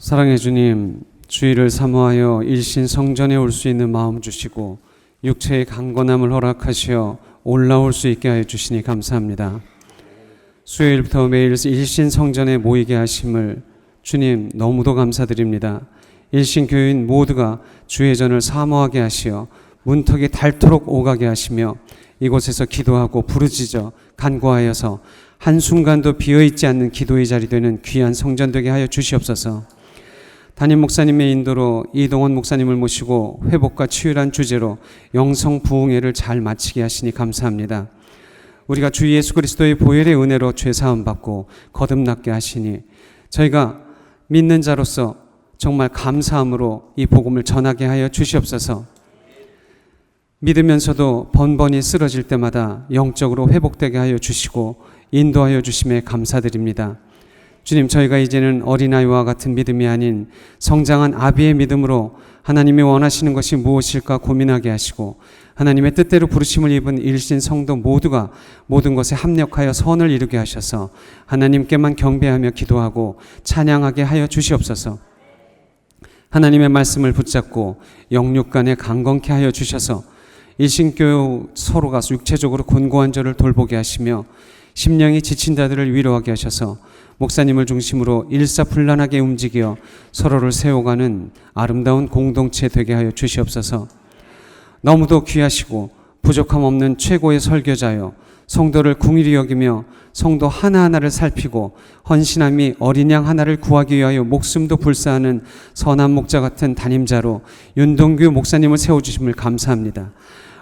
사랑해 주님, 주의를 사모하여 일신 성전에 올 수 있는 마음 주시고 육체의 강건함을 허락하시어 올라올 수 있게 하여 주시니 감사합니다. 수요일부터 매일 일신 성전에 모이게 하심을 주님 너무도 감사드립니다. 일신 교인 모두가 주의 전을 사모하게 하시어 문턱이 닳도록 오가게 하시며 이곳에서 기도하고 부르짖어 간구하여서 한순간도 비어있지 않는 기도의 자리 되는 귀한 성전 되게 하여 주시옵소서. 담임 목사님의 인도로 이동원 목사님을 모시고 회복과 치유란 주제로 영성 부흥회를 잘 마치게 하시니 감사합니다. 우리가 주 예수 그리스도의 보혈의 은혜로 죄 사함 받고 거듭났게 하시니 저희가 믿는 자로서 정말 감사함으로 이 복음을 전하게 하여 주시옵소서. 믿으면서도 번번이 쓰러질 때마다 영적으로 회복되게 하여 주시고 인도하여 주심에 감사드립니다. 주님, 저희가 이제는 어린아이와 같은 믿음이 아닌 성장한 아비의 믿음으로 하나님이 원하시는 것이 무엇일까 고민하게 하시고 하나님의 뜻대로 부르심을 입은 일신 성도 모두가 모든 것에 합력하여 선을 이루게 하셔서 하나님께만 경배하며 기도하고 찬양하게 하여 주시옵소서. 하나님의 말씀을 붙잡고 영육간에 강건케 하여 주셔서 일신교회 서로가 육체적으로 곤고한 저를 돌보게 하시며 심령이 지친 자들을 위로하게 하셔서 목사님을 중심으로 일사불란하게 움직여 서로를 세워가는 아름다운 공동체 되게 하여 주시옵소서. 너무도 귀하시고 부족함 없는 최고의 설교자요 성도를 궁일히 여기며 성도 하나하나를 살피고 헌신함이 어린 양 하나를 구하기 위하여 목숨도 불사하는 선한 목자 같은 담임자로 윤동규 목사님을 세워주심을 감사합니다.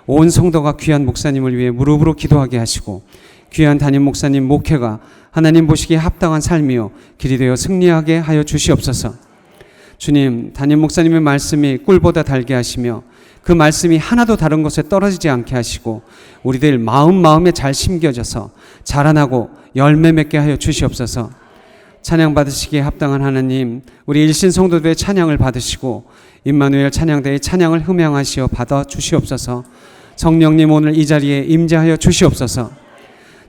온 성도가 귀한 목사님을 위해 무릎으로 기도하게 하시고 귀한 담임 목사님 목회가 하나님 보시기에 합당한 삶이요 길이 되어 승리하게 하여 주시옵소서. 주님, 담임 목사님의 말씀이 꿀보다 달게 하시며 그 말씀이 하나도 다른 곳에 떨어지지 않게 하시고 우리들 마음 마음에 잘 심겨져서 자라나고 열매 맺게 하여 주시옵소서. 찬양 받으시기에 합당한 하나님, 우리 일신 성도들의 찬양을 받으시고 임마누엘 찬양대의 찬양을 흠양하시어 받아 주시옵소서. 성령님 오늘 이 자리에 임재하여 주시옵소서.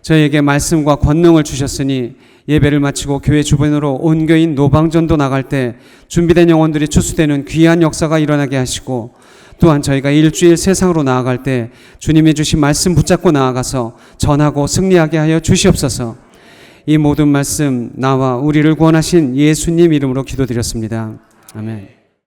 저에게 말씀과 권능을 주셨으니 예배를 마치고 교회 주변으로 온 교인 노방전도 나갈 때 준비된 영혼들이 추수되는 귀한 역사가 일어나게 하시고 또한 저희가 일주일 세상으로 나아갈 때 주님이 주신 말씀 붙잡고 나아가서 전하고 승리하게 하여 주시옵소서. 이 모든 말씀 나와 우리를 구원하신 예수님 이름으로 기도드렸습니다. 아멘.